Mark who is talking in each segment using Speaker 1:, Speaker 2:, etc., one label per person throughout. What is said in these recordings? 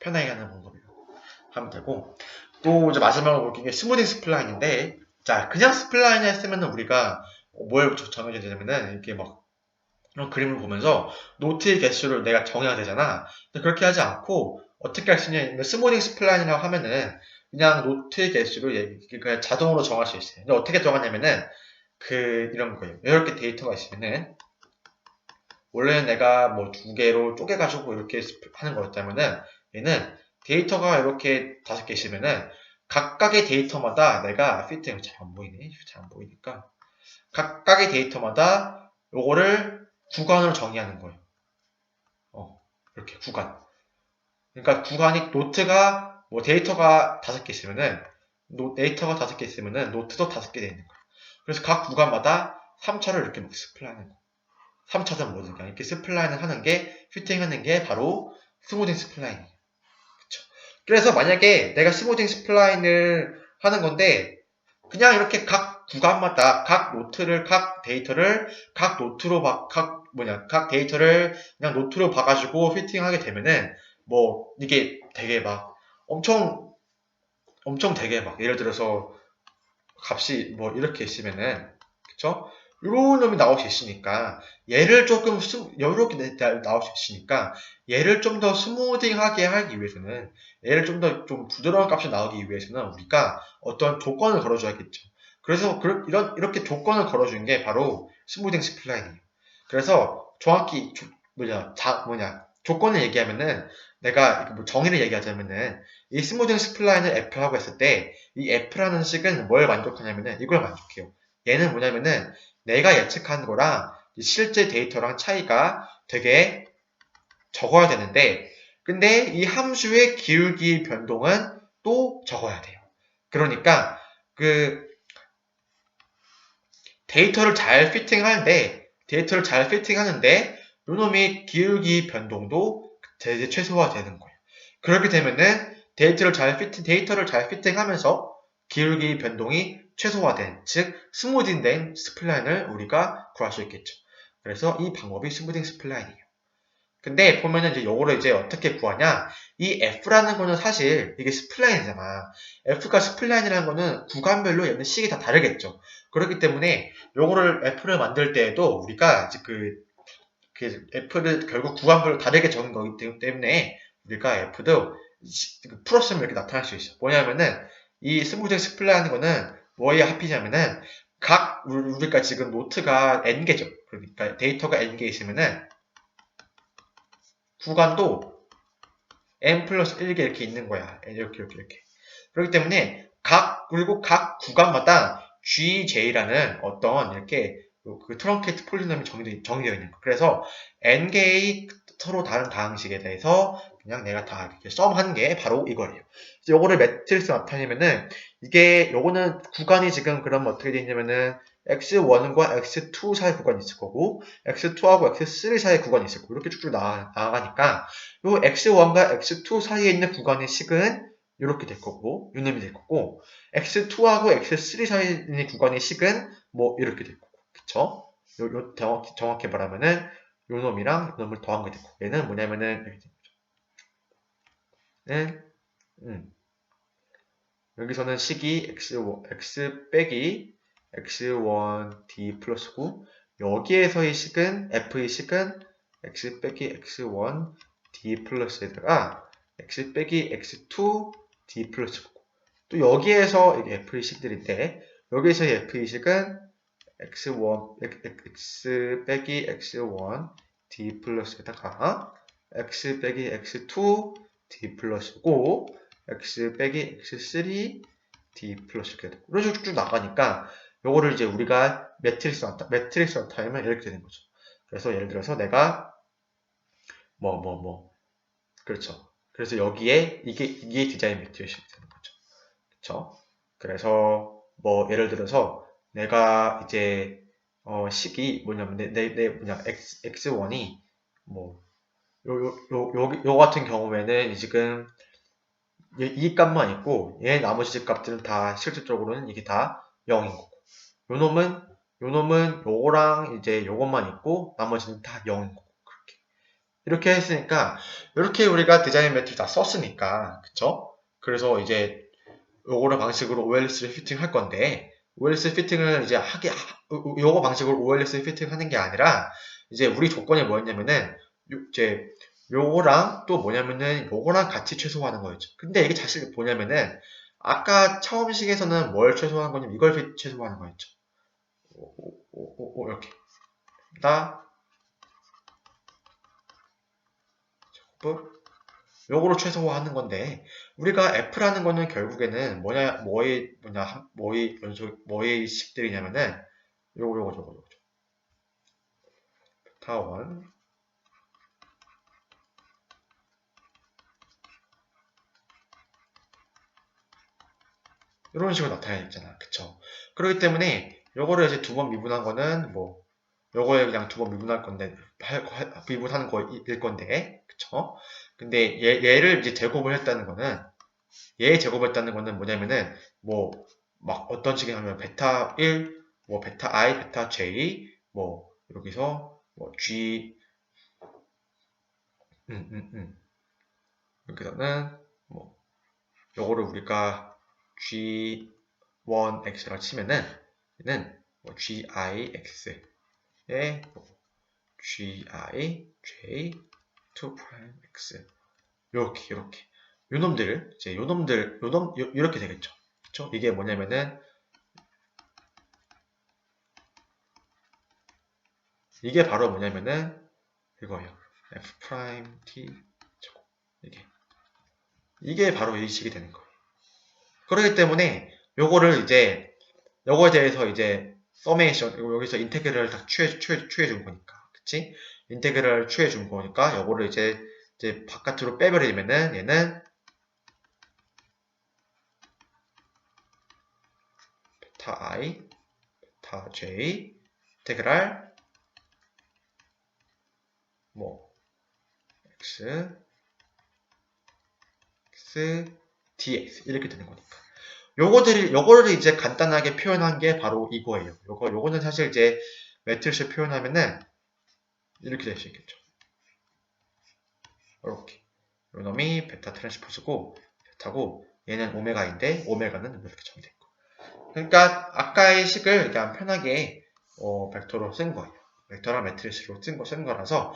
Speaker 1: 편하게 하는 방법이에요. 하면 되고 또 이제 마지막으로 볼게 스무딩 스플라인인데 자 그냥 스플라인 했으면 우리가 뭘 정해줘야 되냐면은 이렇게 막 이런 그림을 보면서 노트의 개수를 내가 정해야 되잖아. 근데 그렇게 하지 않고 어떻게 할 수 있냐? 스무딩 스플라인이라고 하면은 그냥 노트의 개수를 얘- 그냥 자동으로 정할 수 있어요. 근데 어떻게 정하냐면은 그 이런 거예요. 이렇게 데이터가 있으면은 원래는 내가 뭐 두 개로 쪼개가지고 이렇게 하는 거였다면은 얘는 데이터가 이렇게 다섯 개 있으면은 각각의 데이터마다 내가 피트 잘안 보이네. 잘 안 보이니까 각각의 데이터마다 요거를 구간으로 정의하는 거예요. 어, 이렇게 구간. 그러니까 구간이 노트가 뭐 데이터가 다섯 개 있으면은 노, 데이터가 다섯 개 있으면은 노트도 다섯 개 되는 거예요. 그래서 각 구간마다 3차를 이렇게 막 스플라인하는 거. 3차든 뭐든 간에 이렇게 스플라인을 하는 게 퓨팅하는 게 바로 스무딩 스플라인이에요. 그래서 만약에 내가 스무딩 스플라인을 하는 건데 그냥 이렇게 각 구간마다 각 노트를 각 데이터를 각 노트로 봐, 각 뭐냐 각 데이터를 그냥 노트로 봐가지고 피팅하게 되면은 뭐 이게 되게 막 엄청 엄청 되게 막 예를 들어서 값이 뭐 이렇게 있으면은 그쵸? 이런 놈이 나올 수 있으니까 얘를 조금 스, 여유롭게 나올 수 있으니까 얘를 좀 더 스무딩하게 하기 위해서는 얘를 좀 더좀 부드러운 값이 나오기 위해서는 우리가 어떤 조건을 걸어줘야겠죠. 그래서 그, 이런 이렇게 조건을 걸어주는 게 바로 스무딩 스플라인이에요. 그래서 정확히 조- 뭐냐 자 뭐냐 조건을 얘기하면은 내가 뭐 정의를 얘기하자면은 이 스무딩 스플라인을 F라고 했을 때 이 F라는 식은 뭘 만족하냐면은 이걸 만족해요. 얘는 뭐냐면은 내가 예측한 거랑 이 실제 데이터랑 차이가 되게 적어야 되는데 근데 이 함수의 기울기 변동은 또 적어야 돼요. 그러니까 그 데이터를 잘 피팅하는데 데이터를 잘 피팅하는데 요놈이 기울기 변동도 대제 최소화되는 거예요. 그렇게 되면은 데이터를 잘 피팅 데이터를 잘 피팅하면서 기울기 변동이 최소화된 즉 스무딩된 스플라인을 우리가 구할 수 있겠죠. 그래서 이 방법이 스무딩 스플라인이에요. 근데 보면은 이제 요거를 이제 어떻게 구하냐? 이 F라는 거는 사실 이게 스플라인이잖아. F가 스플라인이라는 거는 구간별로 얘는 식이 다 다르겠죠. 그렇기 때문에 요거를 F를 만들 때에도 우리가 이제 그, 그 F를 결국 구간별로 다르게 적은 거기 때문에 우리가 F도 시- 그 풀었으면 이렇게 나타날 수 있어. 뭐냐면은 이 스무딩 스플라인인 거는 뭐에 합히냐면은 각 우리- 우리가 지금 노트가 n개죠. 그러니까 데이터가 n개 있으면은 구간도 n 플러스 1개 이렇게 있는 거야. 이렇게 이렇게 이렇게. 그렇기 때문에 각 그리고 각 구간마다 GJ라는 어떤 이렇게 그 트렁케이트 폴리놈이 정의되어, 정의되어 있는 거. 그래서 n 개의 서로 다른 다항식에 대해서 그냥 내가 다 이렇게 썸한 게 바로 이거예요. 요거를 매트릭스 나타내면은 이게 요거는 구간이 지금 그러면 어떻게 되어 있냐면은 x1과 x2 사이 구간이 있을 거고 x2하고 x3 사이 구간이 있을 거고 이렇게 쭉쭉 나아, 나아가니까 요 x1과 x2 사이에 있는 구간의 식은 이렇게 될 거고 요 놈이 될 거고 x2하고 x3 사이에 있는 구간의 식은 뭐 이렇게 될 거고 그쵸? 요, 요 정확히, 정확히 말하면은 요 놈이랑 요 놈을 더한 게 되고 얘는 뭐냐면은 음. 여기서는 식이 x1, x 빼기 x1d 플러스 9 여기에서의 식은 f의 식은 x 빼기 x1 d 플러스에다가 x 빼기 x2 d 플러스 9. 또 여기에서 이게 f의 식들인데 여기에서의 f의 식은 x1 x 빼기 x1 d 플러스에다가 x 빼기 x2 d 플러스 5 x 빼기 x3 d 플러스 이렇게 되고 이런 식으로 쭉 나가니까 요거를 이제 우리가 매트릭스 나타 매트릭스 나타내면 이렇게 되는 거죠. 그래서 예를 들어서 내가 뭐뭐 뭐 그렇죠. 그래서 여기에 이게 이게 디자인 매트릭스가 되는 거죠. 그렇죠. 그래서 뭐 예를 들어서 내가 이제 어 식이 뭐냐면 내 내 내 뭐냐 x x1이 뭐 요 요 요 요 요 같은 경우에는 지금 얘- 이 값만 있고 얘 나머지 값들은 다 실질적으로는 이게 다 0인 거고 요 놈은 요 놈은 요거랑 이제 요것만 있고 나머지는 다 0인 거고 그렇게 이렇게 했으니까 이렇게 우리가 디자인 매트릭 다 썼으니까 그쵸? 그래서 이제 요거를 방식으로 OLS를 피팅할 건데 OLS 피팅을 이제 하게 하- 요거 방식으로 OLS 피팅 하는 게 아니라 이제 우리 조건이 뭐였냐면은 요- 이제 요거랑 또 뭐냐면은 요거랑 같이 최소화하는 거였죠. 근데 이게 사실 뭐냐면은 아까 처음 식에서는 뭘 최소화한 거냐면 이걸 피- 최소화하는 거였죠. 오, 오, 오, 오, 이렇게. 나 요거로 최소화하는 건데 우리가 F라는 거는 결국에는 뭐냐 뭐의 뭐냐 한- 뭐의 연속 뭐의 식들이냐면은 요거 요거 저거 요거 타원 이런 식으로 나타내잖아 그쵸? 그렇기 때문에 요거를 이제 두 번 미분한 거는 뭐 요거에 그냥 두 번 미분할 건데 미분하는 거일 건데 그쵸? 근데 얘, 얘를 이제 제곱을 했다는 거는 얘 제곱했다는 거는 뭐냐면은 뭐 막 어떤 식이 하면 베타 1, 뭐 베타 i, 베타 j, 뭐 여기서 뭐 g, 음, 음, 음. 여기서는 뭐 요거를 우리가 g1x라고 치면은 얘는 뭐 gix에 뭐 gi, j, 2'x 요렇게 요렇게 요 놈들 이제 요 놈들 요놈 요, 이렇게 되겠죠. 그쵸? 이게 뭐냐면은 이게 바로 뭐냐면은 이거예요. f 프라임 t 제곱 이게 이게 바로 이 식이 되는 거예요. 그렇기 때문에 요거를 이제 요거에 대해서 이제 서메이션 여기서 인테그럴을 다 취해 취해 취해 준 거니까 그치? 인테그럴을 취해 준 거니까 요거를 이제 이제 바깥으로 빼버리면은 얘는 베타 i, 베타 j, 인테그랄 뭐 x, x, dx 이렇게 되는 거니까. 요거들이 요거를 이제 간단하게 표현한 게 바로 이거예요. 요거 요거는 사실 이제 매트리스 표현하면은 이렇게 될 수 있겠죠. 이렇게 요 놈이 베타 트랜스포즈고 베타고 얘는 오메가인데 오메가는 이렇게 정의됐고 그러니까 아까의 식을 그냥 편하게 어, 벡터로 쓴 거예요. 벡터랑 매트리스로 쓴, 거, 쓴 거라서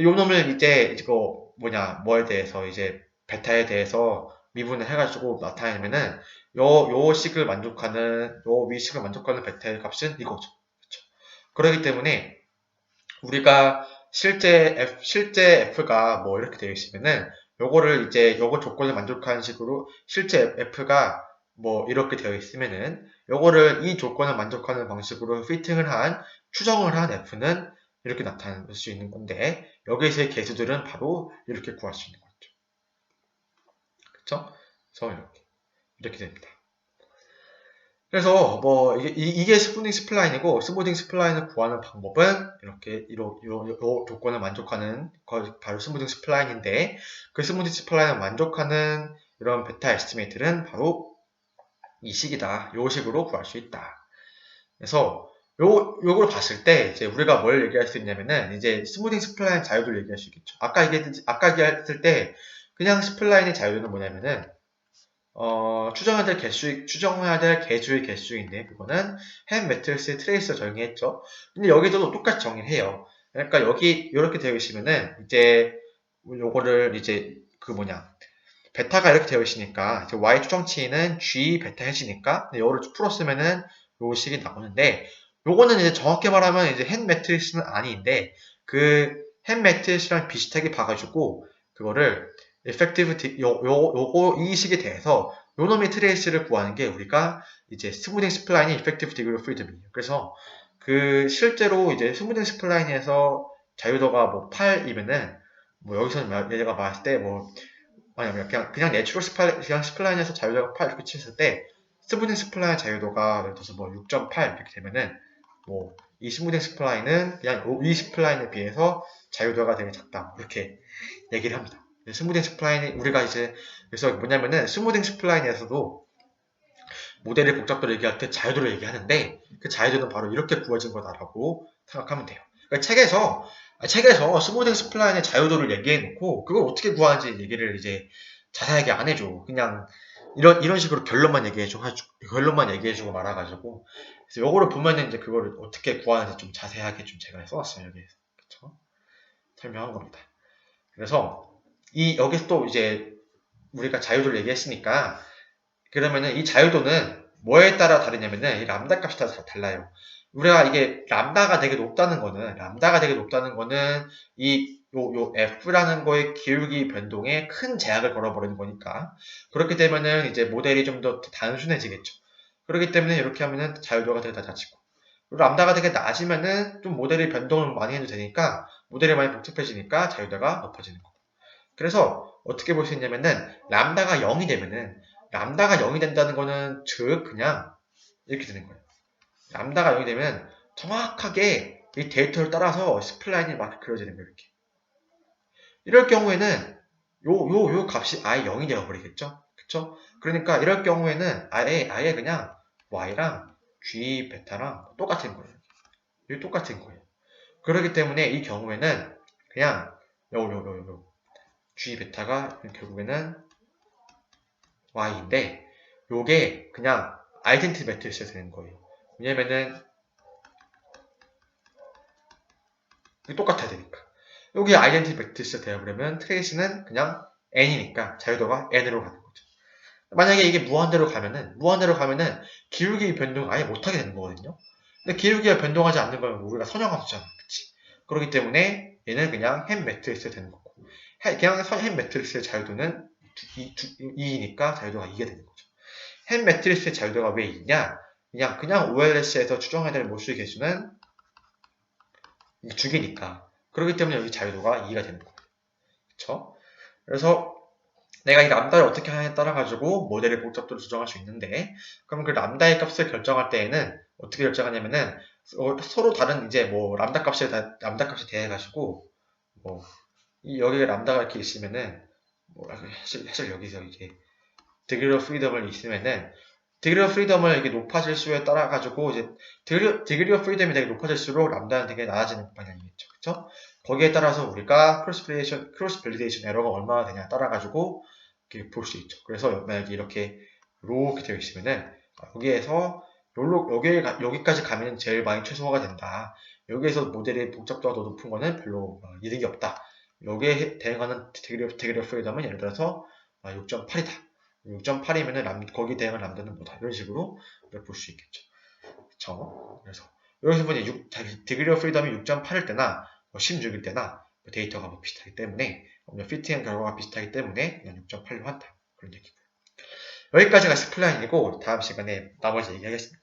Speaker 1: 요 놈을 이제 이거 뭐냐 뭐에 대해서 이제 베타에 대해서 미분을 해가지고 나타내면은 요, 요 식을 만족하는 요 위식을 만족하는 베타의 값은 이거죠. 그렇죠? 그렇기 때문에 우리가 실제 F, 실제 F가 뭐 이렇게 되어 있으면은 요거를 이제 요거 조건을 만족하는 식으로 실제 F가 뭐 이렇게 되어 있으면은 요거를 이 조건을 만족하는 방식으로 피팅을 한 추정을 한 F는 이렇게 나타낼 수 있는 건데 여기서의 개수들은 바로 이렇게 구할 수 있는 거죠. 그쵸? 그래서 이렇게 이렇게 됩니다. 그래서 뭐 이게, 이게 스무딩 스플라인이고 스무딩 스플라인을 구하는 방법은 이렇게 이런 요, 요 조건을 만족하는 거 바로 스무딩 스플라인인데 그 스무딩 스플라인을 만족하는 이런 베타 에스티메이트는 바로 이 식이다. 요 식으로 구할 수 있다. 그래서 요, 요걸 봤을 때, 이제 우리가 뭘 얘기할 수 있냐면은, 이제 스무딩 스플라인 자유도를 얘기할 수 있겠죠. 아까 얘기했, 아까 얘기했을 때, 그냥 스플라인의 자유도는 뭐냐면은, 어, 추정해야 될 개수, 추정해야 될 개수의 개수인데, 그거는 햄 매트리스의 트레이스로 정의했죠. 근데 여기도 똑같이 정의를 해요. 그러니까 여기, 이렇게 되어 있으면은, 이제, 요거를 이제, 그 뭐냐, 베타가 이렇게 되어 있으니까, y 추정치는 g 베타 해지니까, 이거를 풀었으면은, 요 식이 나오는데, 요거는 이제 정확히 말하면 이제 헨 매트리스는 아닌데 그헨 매트리스랑 비슷하게 봐가지고 그거를 effective 디, 요, 요, 요거 이 식에 대해서 요 놈의 트레이스를 구하는 게 우리가 이제 스무딩 스플라인이 effective degree of freedom이에요. 그래서 그 실제로 이제 스무딩 스플라인에서 자유도가 뭐 8이면은 뭐 여기서는 얘가 봤을 때뭐 아니 그냥 그냥 내추럴 스플라인 그냥 스플라인에서 자유도가 8 이렇게 쳤을 때 스무딩 스플라인 자유도가 예를 들어서 뭐 6.8 이렇게 되면은 뭐, 이 스무딩 스플라인은 그냥 이 스플라인에 비해서 자유도가 되게 작다. 이렇게 얘기를 합니다. 스무딩 스플라인이 우리가 이제 그래서 뭐냐면은 스무딩 스플라인에서도 모델의 복잡도를 얘기할 때 자유도를 얘기하는데 그 자유도는 바로 이렇게 구해진 거다라고 생각하면 돼요. 그러니까 책에서 아, 책에서 스무딩 스플라인의 자유도를 얘기해 놓고 그걸 어떻게 구하는지 얘기를 이제 자세하게 안 해줘. 그냥 이런 이런 식으로 결론만 얘기해줘 가지고 결론만 얘기해주고 말아가지고 그래서 요거를 보면은 이제 그거를 어떻게 구하는지 좀 자세하게 좀 제가 써왔어요 여기에서 그쵸? 설명한 겁니다. 그래서 이 여기서 또 이제 우리가 자유도를 얘기했으니까 그러면은 이 자유도는 뭐에 따라 다르냐면은 이 람다 값이 다 달라요. 우리가 이게 람다가 되게 높다는 거는 람다가 되게 높다는 거는 이 요, 요 F라는 거의 기울기 변동에 큰 제약을 걸어버리는 거니까 그렇게 되면은 이제 모델이 좀 더 단순해지겠죠. 그렇기 때문에 이렇게 하면은 자유도가 되게 낮아지고 람다가 되게 낮으면은 좀 모델이 변동을 많이 해도 되니까 모델이 많이 복잡해지니까 자유도가 높아지는 거고 그래서 어떻게 볼 수 있냐면은 람다가 0이 되면은 람다가 0이 된다는 거는 즉 그냥 이렇게 되는 거예요. 람다가 0이 되면 정확하게 이 데이터를 따라서 스플라인이 막 그려지는 거예요. 이렇게. 이럴 경우에는 요, 요, 요 값이 아예 0이 되어버리겠죠? 그쵸? 그러니까 이럴 경우에는 아예, 아예 그냥 y랑 g 베타랑 똑같은 거예요. 이 똑같은 거예요. 그렇기 때문에 이 경우에는 그냥 요, 요, 요, 요, 요. G 베타가 결국에는 y인데 요게 그냥 아이덴티 매트리스가 되는 거예요. 왜냐면은 똑같아야 되니까. 여기 아이덴티 매트리스가 되어버리면 트레이스는 그냥 n이니까 자유도가 n으로 가는 거죠. 만약에 이게 무한대로 가면은 무한대로 가면은 기울기 변동 아예 못하게 되는 거거든요. 근데 기울기가 변동하지 않는 건 우리가 선형함수잖아, 그치? 그렇기 때문에 얘는 그냥 햄 매트리스가 되는 해- 그냥 선- 햄 매트리스의 자유도는 2이니까 자유도가 2가 되는 거죠. 햄 매트리스의 자유도가 왜 2냐? 그냥 그냥 OLS에서 추정해야 될 모수의 개수는 이두 개니까. 그렇기 때문에 여기 자유도가 2가 되는 거예요. 그쵸? 그래서 내가 이 람다를 어떻게 하냐에 따라 가지고 모델의 복잡도를 조정할 수 있는데 그럼 그 람다의 값을 결정할 때에는 어떻게 결정하냐면은 어, 서로 다른 이제 뭐 람다 값에 다- 람다 값에 대해 가지고 뭐 이 여기에 람다가 이렇게 있으면은 뭐 사실, 사실 여기서 이게 디그리 오브 프리덤을 있으면은 디그리 오브 프리덤을 이게 높아질수에 따라 가지고 이제 디그리, 디그리 오브 프리덤이 되게 높아질수록 람다는 되게 낮아지는 방향이겠죠. 그쵸? 거기에 따라서 우리가 밸리데이션, 크로스 밸리데이션 에러가 얼마나 되냐 따라 가지고 볼수 있죠. 그래서 만약에 이렇게 이렇게 되어 있으면은 아, 여기에서 여기로, 여기, 여기까지 가면 제일 많이 최소화가 된다. 여기에서 모델의 복잡도가 더 높은 거는 별로 어, 이득이 없다. 여기에 대응하는 디그리 디그리 오브 프리덤은 예를 들어서 6.8이다. 6.8이면은 거기 대응한 람다는 뭐다. 이런 식으로 볼 수 있겠죠. 그쵸? 그래서 여기서 보니 6, 디그리 오브 프리덤이 6.8일 때나 16일 때나 뭐 데이터가 뭐 비슷하기 때문에 피팅한 결과가 비슷하기 때문에 그냥 6.8로 한다. 그런 얘기고요. 여기까지가 스플라인이고 다음 시간에 나머지 얘기하겠습니다.